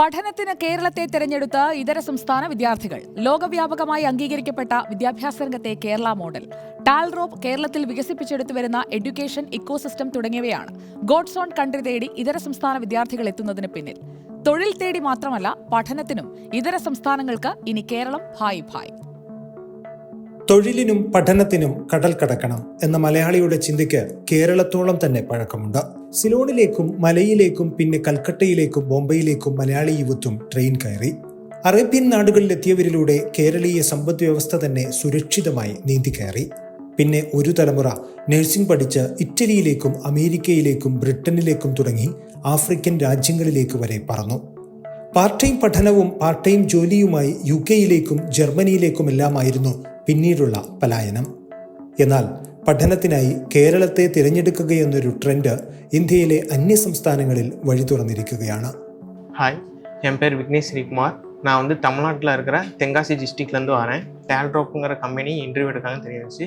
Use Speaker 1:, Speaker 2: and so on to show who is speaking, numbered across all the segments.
Speaker 1: പഠനത്തിന് കേരളത്തെ തിരഞ്ഞെടുത്ത ഇതര സംസ്ഥാന വിദ്യാർത്ഥികൾ. ലോകവ്യാപകമായി അംഗീകരിക്കപ്പെട്ട വിദ്യാഭ്യാസ രംഗത്തെ കേരള മോഡൽ. ടാൽറോപ്പ് കേരളത്തിൽ വികസിപ്പിച്ചെടുത്തു വരുന്ന എഡ്യൂക്കേഷൻ ഇക്കോസിസ്റ്റം തുടങ്ങിയവയാണ്. ഗോഡ്സ് ഓൺ കൺട്രി തേടി ഇതര സംസ്ഥാന വിദ്യാർത്ഥികൾ എത്തുന്നതിന് പിന്നിൽ. തൊഴിൽ തേടി മാത്രമല്ല പഠനത്തിനും ഇതര സംസ്ഥാനങ്ങൾക്ക് ഇനി കേരളം ഭായ് ഭായ്.
Speaker 2: തൊഴിലിനും പഠനത്തിനും കടൽ കടക്കണം എന്ന മലയാളിയുടെ ചിന്തയ്ക്ക് കേരളത്തോളം തന്നെ പഴക്കമുണ്ട്. സിലോണിലേക്കും മലയിലേക്കും പിന്നെ കൽക്കട്ടയിലേക്കും ബോംബെയിലേക്കും മലയാളി യുവത്വം ട്രെയിൻ കയറി. അറേബ്യൻ നാടുകളിലെത്തിയവരിലൂടെ കേരളീയ സമ്പദ് വ്യവസ്ഥ തന്നെ സുരക്ഷിതമായി നീന്തി കയറി. പിന്നെ ഒരു തലമുറ നഴ്സിംഗ് പഠിച്ച് ഇറ്റലിയിലേക്കും അമേരിക്കയിലേക്കും ബ്രിട്ടനിലേക്കും തുടങ്ങി ആഫ്രിക്കൻ രാജ്യങ്ങളിലേക്ക് വരെ പറന്നു. പാർട്ട് ടൈം പഠനവും പാർട്ട് ടൈം ജോലിയുമായി യു കെയിലേക്കും ജർമ്മനിയിലേക്കുമെല്ലാമായിരുന്നു പിന്നീടുള്ള പലായനം എന്നാൽ പഠനത്തിനായി കേരളത്തെ തിരഞ്ഞെടുക്കുകയെന്നൊരു ട്രെൻഡ് ഇന്ത്യയിലെ അന്യ സംസ്ഥാനങ്ങളിൽ வழி തുറന്നിരിക്കുകയാണ്
Speaker 3: ஹாய் என் பேர் விக்னேஷ் ஸ்ரீகுமார் நான் வந்து தமிழ்நாட்டில் இருக்கிற தென்காசி டிஸ்ட்ரிக்ட்லேருந்து வரேன் டேல்ட்ரோப்புங்கிற கம்பெனி இன்டர்வியூ எடுக்காங்கன்னு தெரிஞ்சிச்சு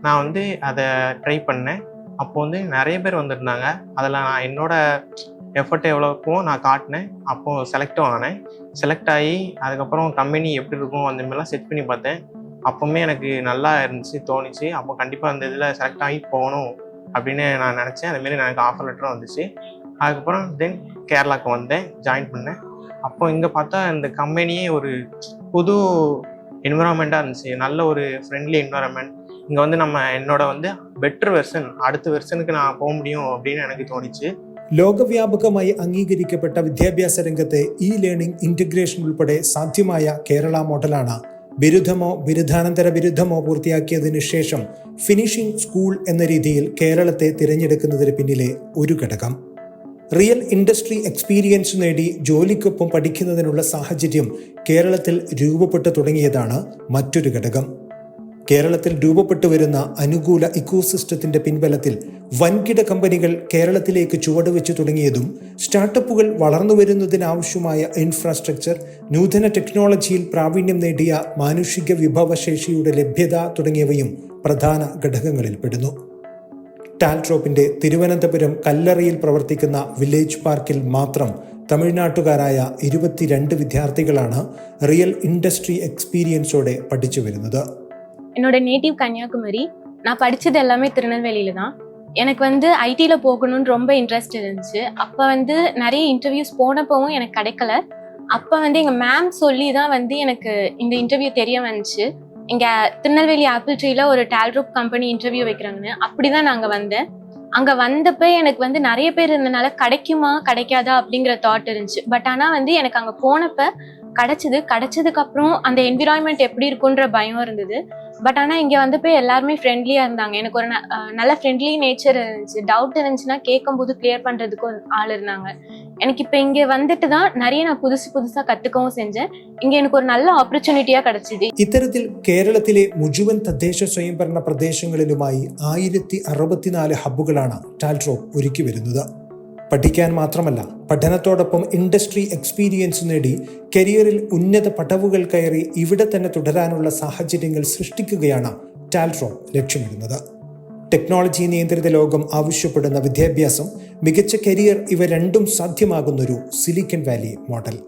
Speaker 3: நான் வந்து அதை ட்ரை பண்ணேன் அப்போ வந்து நிறைய பேர் வந்திருந்தாங்க அதில் நான் என்னோட எஃபர்ட் எவ்வளோக்கும் நான் காட்டினேன் அப்போது செலக்டும் ஆனேன் செலக்ட் ஆகி அதுக்கப்புறம் கம்பெனி எப்படி இருக்கும் அந்த மாதிரிலாம் செட் பண்ணி பார்த்தேன் அப்போவுமே எனக்கு நல்லா இருந்துச்சு தோணுச்சு அப்போ கண்டிப்பாக அந்த இதில் செலக்ட் ஆகி போகணும் அப்படின்னு நான் நினச்சேன் அதுமாரி எனக்கு ஆஃபர் லெட்டரும் வந்துச்சு அதுக்கப்புறம் தென் கேரளாவுக்கு வந்தேன் ஜாயின் பண்ணேன் அப்போ இங்கே பார்த்தா இந்த கம்பெனியே ஒரு புது என்விரான்மெண்ட்டாக இருந்துச்சு நல்ல ஒரு ஃப்ரெண்ட்லி என்விரான்மெண்ட் இங்கே வந்து நம்ம என்னோட வந்து பெட்டர் வெர்ஷன் அடுத்த வெர்ஷனுக்கு நான் போக முடியும் அப்படின்னு எனக்கு தோணுச்சு
Speaker 2: ലോകവ്യാപകമായി അംഗീകരിക്കപ്പെട്ട വിദ്യാഭ്യാസ രംഗത്തെ ഇ ലേണിംഗ് ഇന്റഗ്രേഷൻ ഉൾപ്പെടെ സാധ്യമായ കേരള മോഡലാണ് ബിരുദമോ ബിരുദാനന്തര ബിരുദമോ പൂർത്തിയാക്കിയതിനു ശേഷം ഫിനിഷിംഗ് സ്കൂൾ എന്ന രീതിയിൽ കേരളത്തെ തിരഞ്ഞെടുക്കുന്നതിന് പിന്നിലെ ഒരു ഘടകം. റിയൽ ഇൻഡസ്ട്രി എക്സ്പീരിയൻസ് നേടി ജോലിക്കൊപ്പം പഠിക്കുന്നതിനുള്ള സാഹചര്യം കേരളത്തിൽ രൂപപ്പെട്ടു തുടങ്ങിയതാണ് മറ്റൊരു ഘടകം. കേരളത്തിൽ രൂപപ്പെട്ടു വരുന്ന അനുകൂല ഇക്കോസിസ്റ്റത്തിന്റെ പിൻബലത്തിൽ വൻകിട കമ്പനികൾ കേരളത്തിലേക്ക് ചുവടുവെച്ചു തുടങ്ങിയതും സ്റ്റാർട്ടപ്പുകൾ വളർന്നു വരുന്നതിനാവശ്യമായ ഇൻഫ്രാസ്ട്രക്ചർ നൂതന ടെക്നോളജിയിൽ പ്രാവീണ്യം നേടിയ മാനുഷിക വിഭവശേഷിയുടെ ലഭ്യത തുടങ്ങിയവയും പ്രധാന ഘടകങ്ങളിൽ പെടുന്നു ടാൽട്രോപ്പിന്റെ തിരുവനന്തപുരം കല്ലറയിൽ പ്രവർത്തിക്കുന്ന വില്ലേജ് പാർക്കിൽ മാത്രം തമിഴ്നാട്ടുകാരായ ഇരുപത്തിരണ്ട് വിദ്യാർത്ഥികളാണ് റിയൽ ഇൻഡസ്ട്രി എക്സ്പീരിയൻസോടെ പഠിച്ചു വരുന്നത്.
Speaker 4: என்னோட நேட்டிவ் கன்னியாகுமரி நான் படித்தது எல்லாமே திருநெல்வேலியில தான். எனக்கு வந்து ஐடியில் போகணும்னு ரொம்ப இன்ட்ரெஸ்ட் இருந்துச்சு. அப்போ வந்து நிறைய இன்டர்வியூஸ் போனப்பவும் எனக்கு கிடைக்கல. அப்போ வந்து எங்கள் மேம் சொல்லி தான் வந்து எனக்கு இந்த இன்டர்வியூ தெரிய வந்துச்சு. இங்கே திருநெல்வேலி ஆப்பிள் ட்ரீல ஒரு டேல்ரூப் கம்பெனி இன்டர்வியூ வைக்கிறாங்கன்னு. அப்படி தான் நாங்கள் வந்தேன். அங்கே வந்தப்போ எனக்கு வந்து நிறைய பேர் இருந்தனால கிடைக்குமா கிடைக்காதா அப்படிங்கிற தாட் இருந்துச்சு. பட் ஆனால் வந்து எனக்கு அங்கே போனப்போ கிடைச்சது கிடைச்சதுக்கு அப்புறம் அந்த என்விரான்மெண்ட் எப்படி இருக்குன்ற பயம் இருந்தது பட் ஆனால் இங்கே வந்தப்போ எல்லாருமே ஃப்ரெண்ட்லியாக இருந்தாங்க எனக்கு ஒரு ந- அஹ் நல்ல ஃப்ரெண்ட்லி நேச்சர் இருந்துச்சு டவுட் இருந்துச்சுன்னா கேட்கும்போது கிளியர் பண்ணுறதுக்கு ஒரு ஆள் இருந்தாங்க எனக்கு இப்போ இங்கே வந்துட்டு தான் நிறைய நான் புதுசு புதுசாக கற்றுக்கவும் செஞ்சேன் இங்கே எனக்கு ஒரு நல்ல ஆப்பர்ச்சுனிட்டியாக கிடச்சிது
Speaker 2: ഇത്തരത്തിൽ കേരളത്തിലെ മുഴുവൻ തദ്ദേശ സ്വയംഭരണ പ്രദേശങ്ങളിലുമായി ആയിരത്തി അറുപത്തിനാല് ഹബ്ബുകളാണ് ടാൽട്രോപ്പ് ഒരുക്കി വരുന്നത് പഠിക്കാൻ മാത്രമല്ല പഠനത്തോടൊപ്പം ഇൻഡസ്ട്രി എക്സ്പീരിയൻസ് നേടി കരിയറിൽ ഉന്നത പടവുകൾ കയറി ഇവിടെ തന്നെ തുടരാനുള്ള സാഹചര്യങ്ങൾ സൃഷ്ടിക്കുകയാണ് ടാൽട്രോപ്പ് ലക്ഷ്യമിടുന്നത്. ടെക്നോളജി നിയന്ത്രിത ലോകം ആവശ്യപ്പെടുന്ന വിദ്യാഭ്യാസം മികച്ച കരിയർ ഇവ രണ്ടും സാധ്യമാകുന്നൊരു സിലിക്കൺ വാലി മോഡൽ.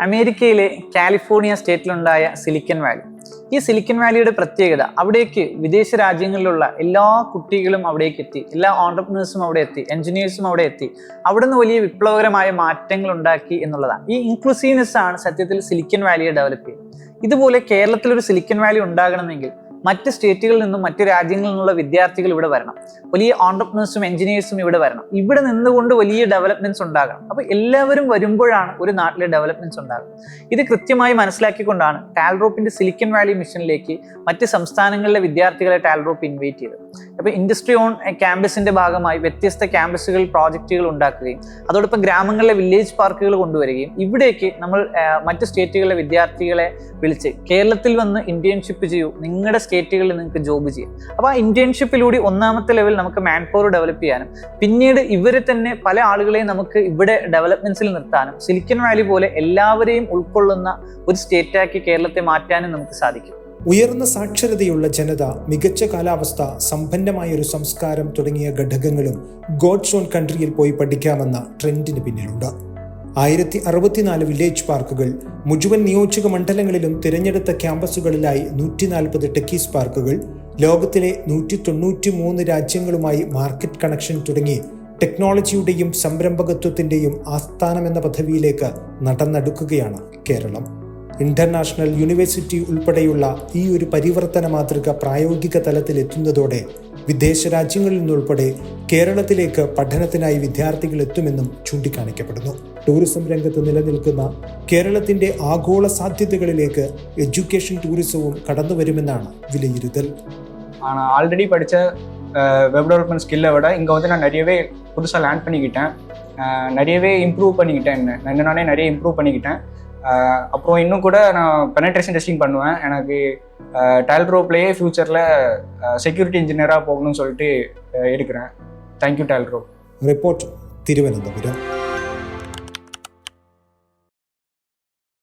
Speaker 5: അമേരിക്കയിലെ കാലിഫോർണിയ സ്റ്റേറ്റിലുണ്ടായ സിലിക്കൺ വാലി. ഈ സിലിക്കൻ വാലിയുടെ പ്രത്യേകത അവിടേക്ക് വിദേശ രാജ്യങ്ങളിലുള്ള എല്ലാ കുട്ടികളും അവിടേക്ക് എത്തി എല്ലാ ഓണ്ടർപ്രണേഴ്സും അവിടെ എത്തി എഞ്ചിനീയേഴ്സും അവിടെ എത്തി. അവിടുന്ന് വലിയ വിപ്ലവകരമായ മാറ്റങ്ങൾ ഉണ്ടാക്കി എന്നുള്ളതാണ്. ഈ ഇൻക്ലൂസീവ്നെസ് ആണ് സത്യത്തിൽ സിലിക്കൻ വാലിയെ ഡെവലപ്പ് ചെയ്യുന്നത്. ഇതുപോലെ കേരളത്തിൽ ഒരു സിലിക്കൺ വാലി ഉണ്ടാകണമെങ്കിൽ മറ്റ് സ്റ്റേറ്റുകളിൽ നിന്നും മറ്റ് രാജ്യങ്ങളിൽ നിന്നുള്ള വിദ്യാർത്ഥികൾ ഇവിടെ വരണം. വലിയ ഓണ്ടർപ്രണേഴ്സും എഞ്ചിനീയേഴ്സും ഇവിടെ വരണം. ഇവിടെ നിന്നുകൊണ്ട് വലിയ ഡെവലപ്മെന്റ്സ് ഉണ്ടാകണം. അപ്പോൾ എല്ലാവരും വരുമ്പോഴാണ് ഒരു നാട്ടിലെ ഡെവലപ്മെന്റ്സ് ഉണ്ടാകുന്നത്. ഇത് കൃത്യമായി മനസ്സിലാക്കിക്കൊണ്ടാണ് ടാൽറോപ്പിന്റെ സിലിക്കൺ വാലി മിഷനിലേക്ക് മറ്റ് സംസ്ഥാനങ്ങളിലെ വിദ്യാർത്ഥികളെ ടാൽറോപ്പ് ഇൻവൈറ്റ് ചെയ്തത്. അപ്പോൾ ഇൻഡസ്ട്രി ഓൺ ക്യാമ്പസിന്റെ ഭാഗമായി വ്യത്യസ്ത ക്യാമ്പസുകൾ പ്രോജക്റ്റുകൾ ഉണ്ടാക്കുകയും അതോടൊപ്പം ഗ്രാമങ്ങളിലെ വില്ലേജ് പാർക്കുകൾ കൊണ്ടുവരികയും ഇവിടേക്ക് നമ്മൾ മറ്റ് സ്റ്റേറ്റുകളിലെ വിദ്യാർത്ഥികളെ വിളിച്ച് കേരളത്തിൽ വന്ന് ഇന്റേൺഷിപ്പ് ചെയ്യൂ നിങ്ങളുടെ സ്റ്റേറ്റുകളിൽ നിങ്ങൾക്ക് ജോബ് ചെയ്യാം. അപ്പോൾ ആ ഇന്റേൺഷിപ്പിലൂടെ ഒന്നാമത്തെ ലെവൽ നമുക്ക് മാൻ പവർ ഡെവലപ്പ് ചെയ്യാനും പിന്നീട് ഇവരെ തന്നെ പല ആളുകളെയും നമുക്ക് ഇവിടെ ഡെവലപ്മെന്റ്സിൽ നിർത്താനും സിലിക്കൻ വാലി പോലെ എല്ലാവരെയും ഉൾക്കൊള്ളുന്ന ഒരു സ്റ്റേറ്റാക്കി കേരളത്തെ മാറ്റാനും നമുക്ക് സാധിക്കും.
Speaker 2: ഉയർന്ന സാക്ഷരതയുള്ള ജനത മികച്ച കാലാവസ്ഥ സമ്പന്നമായ ഒരു സംസ്കാരം തുടങ്ങിയ ഘടകങ്ങളും ഗോഡ്സ് ഓൺ കൺട്രിയിൽ പോയി പഠിക്കാമെന്ന ട്രെൻഡിന് പിന്നിലുണ്ട്. ആയിരത്തി അറുപത്തിനാല് വില്ലേജ് പാർക്കുകൾ മുഴുവൻ നിയോജക മണ്ഡലങ്ങളിലും തിരഞ്ഞെടുത്ത ക്യാമ്പസുകളിലായി നൂറ്റി നാൽപ്പത് ടെക്കീസ് പാർക്കുകൾ ലോകത്തിലെ നൂറ്റി തൊണ്ണൂറ്റി മൂന്ന് രാജ്യങ്ങളുമായി മാർക്കറ്റ് കണക്ഷൻ തുടങ്ങി ടെക്നോളജിയുടെയും സംരംഭകത്വത്തിന്റെയും ആസ്ഥാനമെന്ന പദവിയിലേക്ക് നടന്നെടുക്കുകയാണ് കേരളം. ഇന്റർനാഷണൽ യൂണിവേഴ്സിറ്റി ഉൾപ്പെടെയുള്ള ഈ ഒരു പരിവർത്തന മാതൃക പ്രായോഗിക തലത്തിൽ എത്തുന്നതോടെ വിദേശ രാജ്യങ്ങളിൽ നിന്നുൾപ്പെടെ കേരളത്തിലേക്ക് പഠനത്തിനായി വിദ്യാർത്ഥികൾ എത്തുമെന്നും ചൂണ്ടിക്കാണിക്കപ്പെടുന്നു ടൂറിസം രംഗത്ത് നിലനിൽക്കുന്ന കേരളത്തിന്റെ ആഗോള സാധ്യതകളിലേക്ക് എഡ്യൂക്കേഷൻ ടൂറിസവും കടന്നുവരുമെന്നാണ് വിലയിരുത്തൽ
Speaker 6: நான் ஆல்ரெடி படித்த வெப் டெவலப்மெண்ட் ஸ்கில்லை விட இங்கே வந்து நான் நிறையவே புதுசாக லேர்ன் பண்ணிக்கிட்டேன் அஹ் நிறையவே இம்ப்ரூவ் பண்ணிக்கிட்டேன் என்ன என்ன நானே நிறைய இம்ப்ரூவ் பண்ணிக்கிட்டேன் அஹ் அப்புறம் இன்னும் கூட நான் பெனட்ரேஷன் டெஸ்டிங் பண்ணுவேன். எனக்கு டயல் ரோப்லேயே ஃப்யூச்சரில் செக்யூரிட்டி இன்ஜினியராக போகணும்னு சொல்லிட்டு இருக்கிறேன். Thank you dial
Speaker 2: rope report Thiruvananthapuram